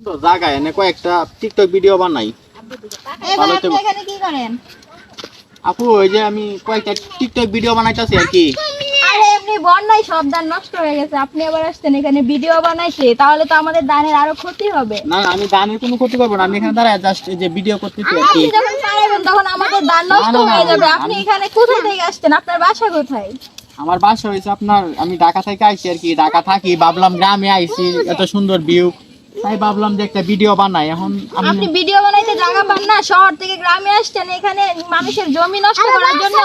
তো জায়গায় এনে কয়েকটা টিকটক ভিডিও বানাই। এখানে কি করেন? আপু ওই যে আমি কয়েকটা টিকটক ভিডিও বানাইতেছি আর কি। আরে এমনি বন্যায় সব ধান নষ্ট হয়ে গেছে। আপনি আবার আসছেন এখানে ভিডিও বানাইছে তাহলে তো আমাদের ধানের আরও ক্ষতি হবে। না না, আমি দানের কোনো ক্ষতি করব না আমি এখানে দাঁড়ায় জাস্ট যে ভিডিও করতেছি আর কি। আপনি যখন পারাবেন তখন আমাদের ধান নষ্ট না, না, হয়ে যাবে। না, আপনি আমি- এখানে থেকে আসছেন? আপনার বাসা কোথায়? আমার বাসা হয়েছে আপনার আমি ঢাকা থেকে আইছি আর কি ঢাকা থাকি ভাবলাম গ্রামে আইছি এত সুন্দর ভিউ তাই ভাবলাম যে একটা ভিডিও বানাই। এখন আপনি আমি ভিডিও বানাইতে জায়গা পান না শহর থেকে গ্রামে আসছেন এখানে মানুষের জমি নষ্ট করার জন্য।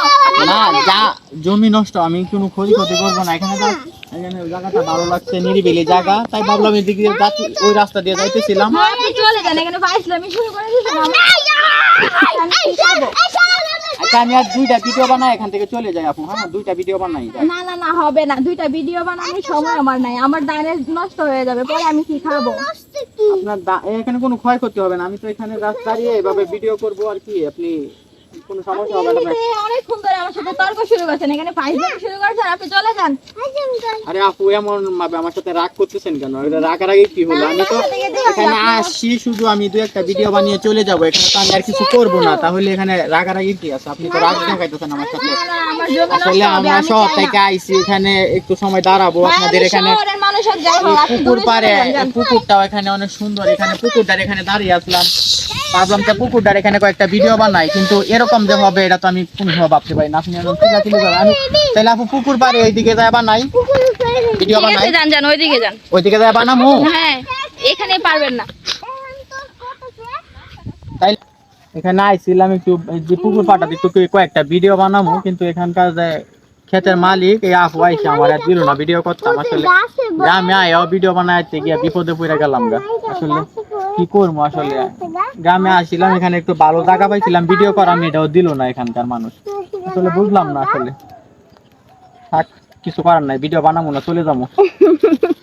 না যা জমি নষ্ট আমি কোনো ক্ষতি ক্ষতি করব না। এখানে এখানে ওই জায়গাটা ভালো লাগছে নিরিবিলি জায়গা। তাই ভাবলাম এদিকে ওই রাস্তা দিয়ে যাইতেছিলাম। হ্যাঁ, আপনি চলে যান এখানে ফাইজলামি শুরু করে আমি- আর দুইটা ভিডিও বানাই এখান থেকে চলে যাই আপু। হ্যাঁ দুইটা ভিডিও বানাই না না না হবে না। দুইটা ভিডিও বানানোর সময় আমার নাই। আমার নষ্ট হয়ে যাবে পরে আমি কি খাব? আপনার এখানে কোনো ক্ষয়ক্ষতি হবে না। আমি তো এখানে দাঁড়িয়ে এভাবে ভিডিও করব আর কি। আপনি কোনো সমস্যা হবে না এমনিতে অনেকক্ষণ ধরে আমার সাথে তর্ক শুরু করছেন এখানে ফাইজলামি শুরু করছেন আপনি চলে যান। আরে আপু এমন ভাবে আমার সাথে রাগ করতেছেন কেন? এটা রাগারাগি কি হলো? আমি তো এখানে আসছি শুধু আমি দু একটা ভিডিও বানিয়ে চলে যাব। এখানে তো আমি আর কিছু করব না। তাহলে এখানে রাগারাগি কি আছে? আপনি তো রাগ দেখাইতেছেন আমার সাথে। আসলে আমরা শহর থেকে আইছি এখানে একটু সময় দাঁড়াবো। আপনাদের এখানে পুকুর পারে পুকুরটাও এখানে অনেক সুন্দর। এখানে পুকুরটার এখানে দাঁড়িয়ে আসলাম। যে পুকুরটার এখানে কয়েকটা ভিডিও বানাই কিন্তু এরকম যে হবে এটা তো আমি কোনোভাবে ভাবতে পারি না। আপনি। আমি তাহলে আপু পুকুর পারে ওইদিকে যায় বানাই। ভিডিও বানাই। যান যান ওইদিকে যান। ওইদিকে যায় বানামু? হ্যাঁ এখানে পারবেন না। তাই এখানে আইছিলাম একটু যে পুকুর পাটাতে একটু কয়েকটা ভিডিও বানাবো কিন্তু এখানকার যে ক্ষেতের মালিক এই আপু আইসে আমার আর দিল না ভিডিও করতাম আসলে গ্রামে আয়াও ভিডিও বানাইতে গিয়ে বিপদে পড়ে গেলাম গা। আসলে কি করব আসলে? গ্রামে আসিলাম, এখানে একটু ভালো জায়গা পাইছিলাম ভিডিও করা আমি, এটাও দিল না এখানকার মানুষ। আসলে বুঝলাম না আসলে। থাক, কিছু করার নাই ভিডিও বানাবো না, চলে যাব।